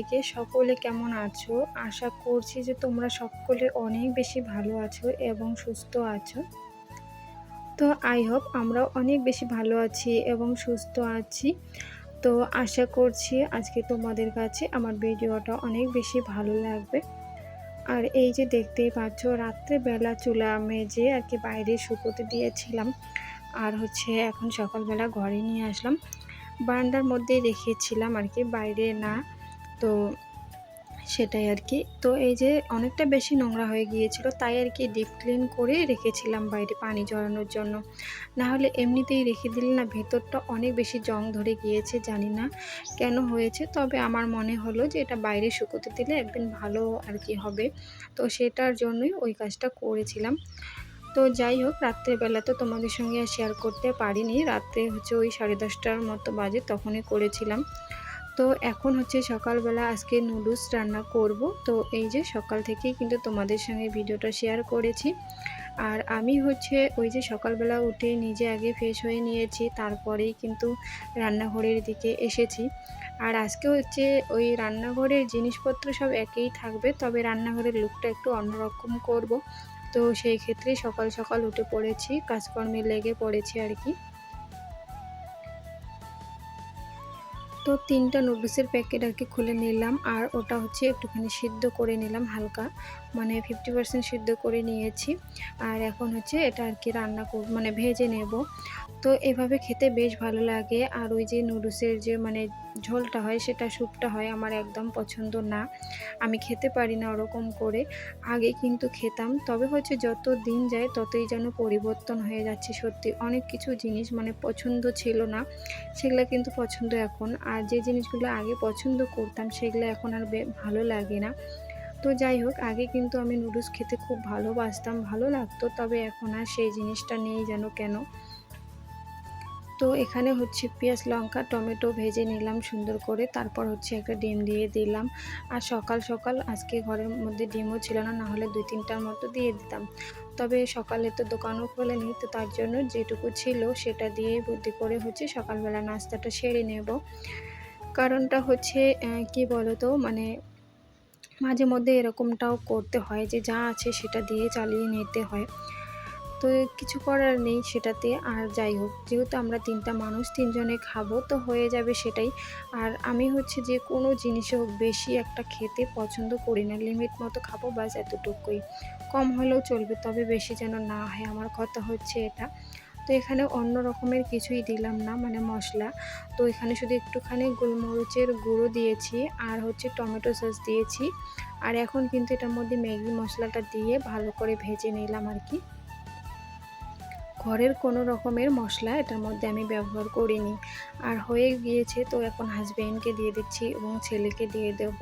সবাইকে, সকলে কেমন আছো? আশা করছি যে তোমরা সকলে অনেক বেশি ভালো আছো এবং সুস্থ আছো। তো আই হোপ আমরা অনেক বেশি ভালো আছি এবং সুস্থ আছি। তো আশা করছি আজকে তোমাদের কাছে আমার ভিডিওটা অনেক বেশি ভালো লাগবে। আর এই যে দেখতেই পাচ্ছ, রাত্রেবেলা চুলা মেজে আর কি বাইরে শুকোতে দিয়েছিলাম। আর হচ্ছে এখন সকালবেলা ঘরে নিয়ে আসলাম। বারান্দার মধ্যেই রেখেছিলাম আর কি, বাইরে না তো সেটাই আর কি তো এই যে অনেকটা বেশি নোংরা হয়ে গিয়েছিল, তাই আর কি ডিপ ক্লিন করে রেখেছিলাম বাইরে পানি জড়ানোর জন্য। না হলে এমনিতেই রেখে দিলে না, ভেতরটা অনেক বেশি জং ধরে গিয়েছে, জানি না কেন হয়েছে। তবে আমার মনে হলো যে এটা বাইরে শুকোতে দিলে একদিন ভালো আর কি হবে। তো সেটার জন্যই ওই কাজটা করেছিলাম। তো যাই হোক রাত্রেবেলা তো তোমাদের সঙ্গে শেয়ার করতে পারিনি। রাত্রে হচ্ছে ওই সাড়ে দশটার মতো বাজে, তখনই করেছিলাম। তো এখন হচ্ছে সকালবেলা আজকে নুডলস রান্না করব। তো এই যে সকাল থেকেই কিন্তু তোমাদের সঙ্গে ভিডিওটা শেয়ার করেছি। আর আমি হচ্ছে ওই যে সকালবেলা উঠে নিজে আগে ফ্রেশ হয়ে নিয়েছি, তারপরেই কিন্তু রান্নাঘরের দিকে এসেছি। আর আজকে হচ্ছে ওই রান্নাঘরের জিনিসপত্র সব একই থাকবে, তবে রান্নাঘরের লুকটা একটু অন্যরকম করব। তো সেই ক্ষেত্রে সকাল সকাল উঠে পড়েছি, কাজকর্মে লেগে পড়েছি আর কি। তো তিনটা নুডলসের প্যাকেট আর কি খুলে নিলাম। আর ওটা হচ্ছে একটুখানি সিদ্ধ করে নিলাম হালকা। মানে ফিফটি পার্সেন্ট সিদ্ধ করে নিয়েছি। আর এখন হচ্ছে এটা আর কি রান্না করব মানে ভেজে নেব। তো এভাবে খেতে বেশ ভালো লাগে। আর ওই যে নুডলসের যে মানে ঝোলটা হয়, সেটা স্যুপটা হয়, আমার একদম পছন্দ না। আমি খেতে পারি না ওরকম করে। আগে কিন্তু খেতাম, তবে হচ্ছে যত দিন যায়, ততই যেন পরিবর্তন হয়ে যাচ্ছে সত্যি। অনেক কিছু জিনিস মানে পছন্দ ছিল না, সেগুলো কিন্তু পছন্দ এখন। আর যে জিনিসগুলো আগে পছন্দ করতাম, সেগুলো এখন আর ভালো লাগে না। তো যাই হোক, আগে কিন্তু আমি নুডলস খেতে খুব ভালোবাসতাম, ভালো লাগতো, তবে এখন আর সেই জিনিসটা নেই যেন কেন। তো এখানে হচ্ছে পেঁয়াজ, লঙ্কা, টমেটো ভেজে নিলাম সুন্দর করে। তারপর হচ্ছে একটা ডিম দিয়ে দিলাম। আর সকাল সকাল আজকে ঘরের মধ্যে ডিমও ছিল না না হলে দুই তিনটার মতো দিয়ে দিতাম। তবে সকালে তো দোকানও খোলেনি, তো তার জন্য যেটুকু ছিল সেটা দিয়েই বুদ্ধি করে হচ্ছে সকালবেলা নাস্তাটা সেরে নেব। কারণটা হচ্ছে কি বলতো মানে মাঝে মধ্যে এরকমটাও করতে হয় যে যা আছে সেটা দিয়ে চালিয়ে নিতে হয়। তো কিছু করার নেই সেটাতে। আর যাই হোক, যেহেতু আমরা তিনটা মানুষ, তিনজনে খাব, তো হয়ে যাবে সেটাই। আর আমি হচ্ছে যে কোনো জিনিসে হোক বেশি একটা খেতে পছন্দ করি না। লিমিট মতো খাব বাস এতটুকুই। কম হলেও চলবে, তবে বেশি যেন না হয়, আমার কথা হচ্ছে এটা। তো এখানে অন্য রকমের কিছুই দিলাম না মানে মশলা। তো এখানে শুধু একটুখানি গোলমরিচের গুঁড়ো দিয়েছি, আর হচ্ছে টমেটো সস দিয়েছি। আর এখন কিন্তু এটার মধ্যে ম্যাগি মশলাটা দিয়ে ভালো করে ভেজে নিলাম আর কি। ঘরের কোনো রকমের মশলা এটার মধ্যে আমি ব্যবহার করিনি। আর হয়ে গিয়েছে তো এখন হাজব্যান্ডকে দিয়ে দিচ্ছি এবং ছেলেকে দিয়ে দেব।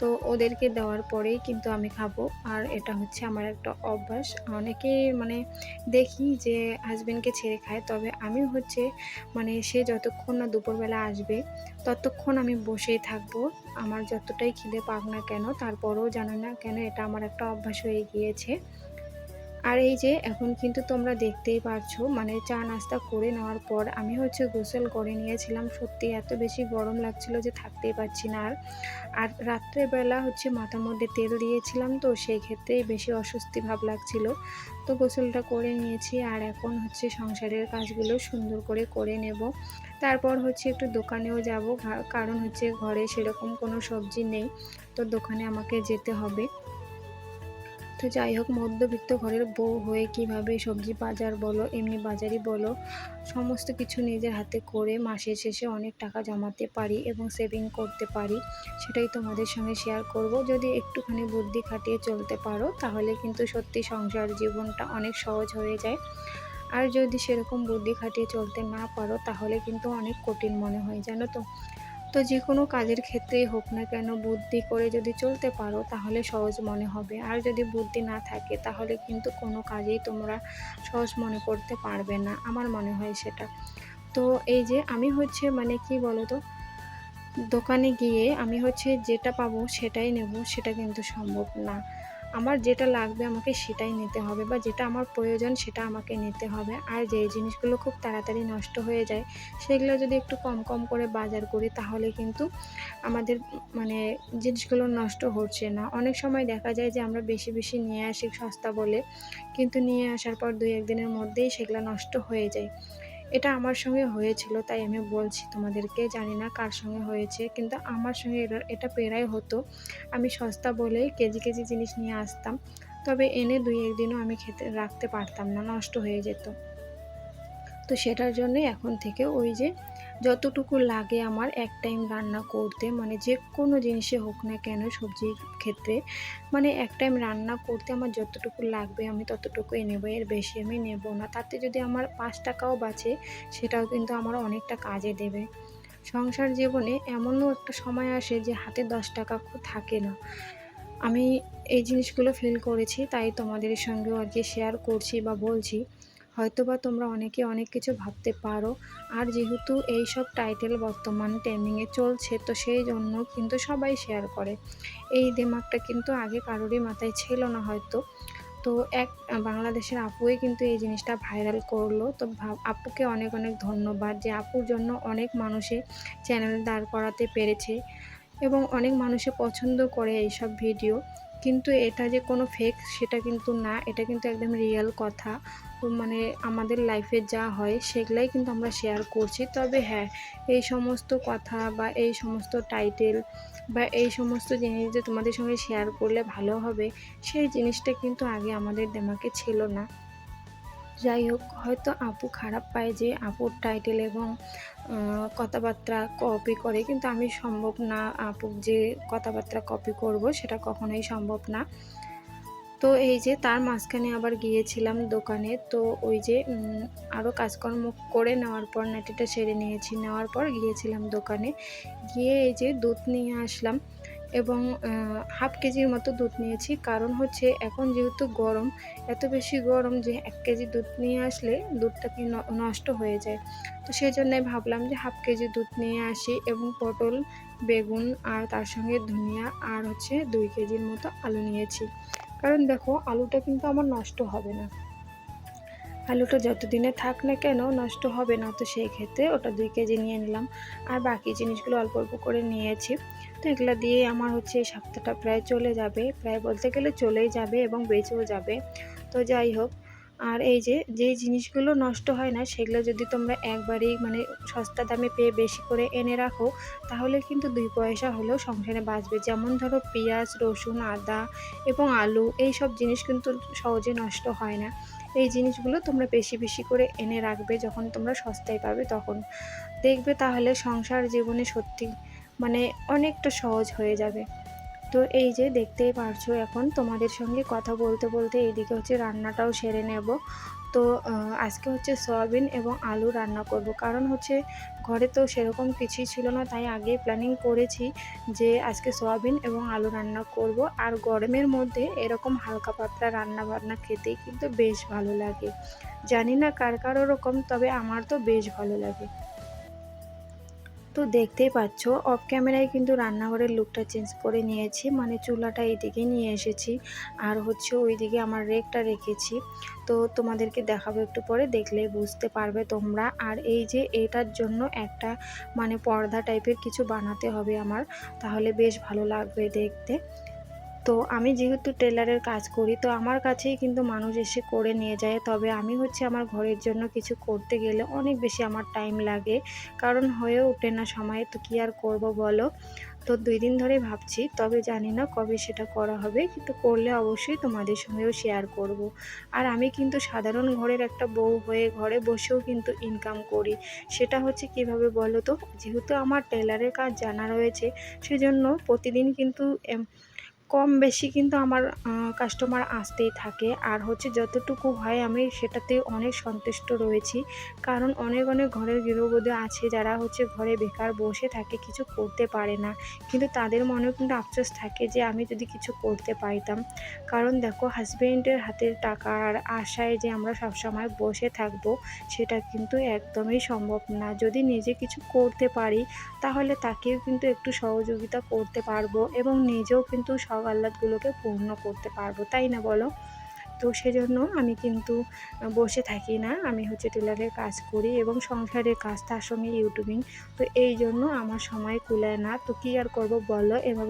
তো ওদেরকে দেওয়ার পরেই কিন্তু আমি খাব। আর এটা হচ্ছে আমার একটা অভ্যাস। অনেকে মানে দেখি যে হাজব্যান্ডকে ছেড়ে খায়। তবে আমি হচ্ছে মানে সে যতক্ষণ না দুপুরবেলা আসবে, ততক্ষণ আমি বসেই থাকব। আমার যতটাই খিদে পাক না কেন, তারপরেও জানো না কেন, এটা আমার একটা অভ্যাস হয়ে গিয়েছে। আর এই যে এখন কিন্তু তোমরা দেখতেই পারছ মানে চা নাস্তা করে নেওয়ার পর আমি হচ্ছে গোসল করে নিয়েছিলাম। সত্যি এত বেশি গরম লাগছিল যে থাকতেই পারছি না আর। আর রাত্রেবেলা হচ্ছে মাথার মধ্যে তেল দিয়েছিলাম তো সেই ক্ষেত্রেই বেশি অস্বস্তি ভাব লাগছিল। তো গোসলটা করে নিয়েছি আর এখন হচ্ছে সংসারের কাজগুলো সুন্দর করে করে নেব। তারপর হচ্ছে একটু দোকানেও যাব, কারণ হচ্ছে ঘরে সেরকম কোনো সবজি নেই, তো দোকানে আমাকে যেতে হবে। তো যাই হোক, মধ্যবিত্ত ঘরের বউ হয়ে কীভাবে সবজি বাজার বলো, এমনি বাজারই বলো, সমস্ত কিছু নিজের হাতে করে মাসের শেষে অনেক টাকা জমাতে পারি এবং সেভিং করতে পারি, সেটাই তোমাদের সঙ্গে শেয়ার করব। যদি একটুখানি বুদ্ধি খাটিয়ে চলতে পারো, তাহলে কিন্তু সত্যি সংসার জীবনটা অনেক সহজ হয়ে যায়। আর যদি সেরকম বুদ্ধি খাটিয়ে চলতে না পারো, তাহলে কিন্তু অনেক কঠিন মনে হয়, জানো তো? তো যে কোনো কাজের ক্ষেত্রেই হোক না কেন বুদ্ধি করে যদি চলতে পারো তাহলে সহজ মনে হবে। আর যদি বুদ্ধি না থাকে তাহলে কিন্তু কোনো কাজেই তোমরা সহজ মনে করতে পারবে না, আমার মনে হয় সেটা। তো এই যে আমি হচ্ছে মানে কি বলো তো দোকানে গিয়ে আমি হচ্ছে যেটা পাবো সেটাই নেব, সেটা কিন্তু সম্ভব না। আমার যেটা লাগবে আমাকে সেটাই নিতে হবে বা যেটা আমার প্রয়োজন সেটা আমাকে নিতে হবে। আর যে জিনিসগুলো খুব তাড়াতাড়ি নষ্ট হয়ে যায়, সেগুলো যদি একটু কম কম করে বাজার করি, তাহলে কিন্তু আমাদের মানে জিনিসগুলো নষ্ট হচ্ছে না। অনেক সময় দেখা যায় যে আমরা বেশি বেশি নিয়ে আসি সস্তা বলে, কিন্তু নিয়ে আসার পর দুই, একদিনের মধ্যেই সেগুলো নষ্ট হয়ে যায়। এটা আমার সঙ্গে হয়েছিল, তাই আমি বলছি তোমাদেরকে, জানি না কার সঙ্গে হয়েছে, কিন্তু আমার সঙ্গে এটা- প্রায় হতো। আমি সস্তা বলেই কেজি কেজি জিনিস নিয়ে আসতাম, তবে এনে দুই একদিনও আমি খেতে, রাখতে পারতাম না, নষ্ট হয়ে যেত। তো সেটার জন্যই এখন থেকে ওই যে যতটুকু লাগে আমার, এক টাইম রান্না করতে মানে যে কোনো জিনিসে হোক না কেন সবজির ক্ষেত্রে মানে এক টাইম রান্না করতে আমার যতটুকু লাগবে আমি ততটুকুই নেব, এর বেশি আমি নেব না। তাতে যদি আমার পাঁচ টাকাও বাঁচে, সেটাও কিন্তু আমার অনেকটা কাজে দেবে। সংসার জীবনে এমনও একটা সময় আসে যে হাতে দশ টাকা থাকে না। আমি এই জিনিসগুলো ফিল করেছি, তাই তোমাদের সঙ্গেও আর কি শেয়ার করছি বা বলছি। হয়তোবা তোমরা অনেকে অনেক কিছু ভাবতে পারো। আর যেহেতু এই সব টাইটেল বর্তমান ট্রেন্ডিংয়ে চলছে, তো সেই জন্য কিন্তু সবাই শেয়ার করে। এই দিমাগটা কিন্তু আগে কারোরই মাথায় ছিল না হয়তো। তো এক, বাংলাদেশের আপুই কিন্তু এই জিনিসটা ভাইরাল করল। তো আপুকে অনেক অনেক ধন্যবাদ যে আপুর জন্য অনেক মানুষে চ্যানেল দাঁড় করাতে পেরেছে এবং অনেক মানুষে পছন্দ করে এইসব ভিডিও কিন্তু এটা যে কোনো ফেক সেটা কিন্তু না। এটা কিন্তু একদম রিয়েল কথা। তো মানে আমাদের লাইফে যা হয়, সেগুলাই কিন্তু আমরা শেয়ার করছি। তবে হ্যাঁ এই সমস্ত কথা বা এই সমস্ত টাইটেল বা এই সমস্ত জিনিস যে তোমাদের সঙ্গে শেয়ার করলে ভালো হবে, সেই জিনিসটা কিন্তু আগে আমাদের দেমাকে ছিল না। যাই হোক, হয়তো আপু খারাপ পায় যে আপুর টাইটেল এবং কথাবার্তা কপি করে, কিন্তু আমি সম্ভব না আপুর যে কথাবার্তা কপি করব, সেটা কখনোই সম্ভব না। তো এই যে তার মাঝখানে আবার গিয়েছিলাম দোকানে, তো ওই যে আরও কাজকর্ম করে নেওয়ার পর নাটিটা সেরে নিয়েছি, নেওয়ার পর গিয়েছিলাম দোকানে। গিয়ে এই যে দুধ নিয়ে আসলাম। এবং হাফ কেজির মতো দুধ নিয়েছি। কারণ হচ্ছে এখন যেহেতু গরম, এত বেশি গরম যে এক কেজি দুধ নিয়ে আসলে দুধটা কি নষ্ট হয়ে যায়। তো সেই জন্যে ভাবলাম যে হাফ কেজি দুধ নিয়ে আসি এবং পটল, বেগুন আর তার সঙ্গে ধনিয়া আর হচ্ছে দুই কেজির মতো আলু নিয়েছি। কারণ দেখো, আলুটা কিন্তু আমার নষ্ট হবে না। আলুটা যতদিনে থাক না কেন নষ্ট হবে না। তো সেই ক্ষেত্রে ওটা দুই কেজি নিয়ে নিলাম। আর বাকি জিনিসগুলো অল্প অল্প করে নিয়েছি। তো এগুলো দিয়ে আমার হচ্ছে এই সপ্তাহটা প্রায় চলে যাবে। প্রায় বলতে গেলে চলেই যাবে এবং বেঁচেও যাবে। তো যাই হোক, আর এই যে, যেই জিনিসগুলো নষ্ট হয় না, সেগুলো যদি তোমরা একবারেই মানে সস্তা দামে পেয়ে বেশি করে এনে রাখো, তাহলে কিন্তু দুই পয়সা হলেও সংসারে বাঁচবে। যেমন ধরো পেঁয়াজ, রসুন, আদা এবং আলু, এই সব জিনিস কিন্তু সহজে নষ্ট হয় না। এই জিনিসগুলো তোমরা বেশি বেশি করে এনে রাখবে যখন তোমরা সস্তায় পাবে তখন। দেখবে তাহলে সংসার জীবনে সত্যি মানে অনেকটা সহজ হয়ে যাবে। তো এই যে দেখতেই পারছ এখন তোমাদের সঙ্গে কথা বলতে বলতে এইদিকে হচ্ছে রান্নাটাও সেরে নেব। তো আজকে হচ্ছে সয়াবিন এবং আলু রান্না করব। কারণ হচ্ছে ঘরে তো সেরকম কিছুই ছিল না, তাই আগেই প্ল্যানিং করেছি যে আজকে সয়াবিন এবং আলু রান্না করব। আর গরমের মধ্যে এরকম হালকা পাতলা রান্না বান্না খেতেই কিন্তু বেশ ভালো লাগে। জানি না কার কার ওরকম, তবে আমার তো বেশ ভালো লাগে। তো দেখতেই পাচ্ছ অফ ক্যামেরায় কিন্তু রান্নাঘরের লুকটা চেঞ্জ করে নিয়েছি। মানে চুলাটা এইদিকে নিয়ে এসেছি। আর হচ্ছে ওইদিকে আমার রেকটা রেখেছি। তো তোমাদেরকে দেখাবো একটু পরে দেখলেই বুঝতে পারবে তোমরা। আর এই যে এটার জন্য একটা মানে পর্দা টাইপের কিছু বানাতে হবে আমার। তাহলে বেশ ভালো লাগবে দেখতে। তো আমি যেহেতু টেলারের কাজ করি, তো আমার কাছেই কিন্তু মানুষ এসে করে নিয়ে যায়। তবে আমি হচ্ছে আমার ঘরের জন্য কিছু করতে গেলে অনেক বেশি আমার টাইম লাগে, কারণ হয়ে ওঠে না সময়ে। তো কী আর করব বলো? তো দুই দিন ধরে ভাবছি, তবে জানি না কবে সেটা করা হবে, কিন্তু করলে অবশ্যই তোমাদের সঙ্গেও শেয়ার করব। আর আমি কিন্তু সাধারণ ঘরের একটা বউ হয়ে ঘরে বসেও কিন্তু ইনকাম করি। সেটা হচ্ছে কীভাবে বলো তো? যেহেতু আমার টেলারের কাজ জানা রয়েছে, সেজন্য প্রতিদিন কিন্তু কম বেশি কিন্তু আমার কাস্টমার আসতেই থাকে। আর হচ্ছে যতটুকু হয় আমি সেটাতে অনেক সন্তুষ্ট রয়েছি। কারণ অনেক অনেক ঘরের গৃহবধূ আছে যারা হচ্ছে ঘরে বেকার বসে থাকে, কিছু করতে পারে না। কিন্তু তাদের মনেও কিন্তু আফসোস থাকে যে আমি যদি কিছু করতে পারতাম। কারণ দেখো হাজবেন্ডের হাতের টাকার আশায় যে আমরা সবসময় বসে থাকব, সেটা কিন্তু একদমই সম্ভব না। যদি নিজে কিছু করতে পারি, তাহলে তাকেও কিন্তু একটু সহযোগিতা করতে পারব এবং নিজেও কিন্তু সব শখ আহ্লাদগুলোকে পূর্ণ করতে পারব, তাই না বলো? তো সেজন্য আমি কিন্তু বসে থাকি না, আমি হচ্ছে টেলারের কাজ করি এবং সংসারের কাজ তার সঙ্গে ইউটিউবিং। তো এই জন্য আমার সময় কুলায় না। তো কী আর করব বলো? এভাবে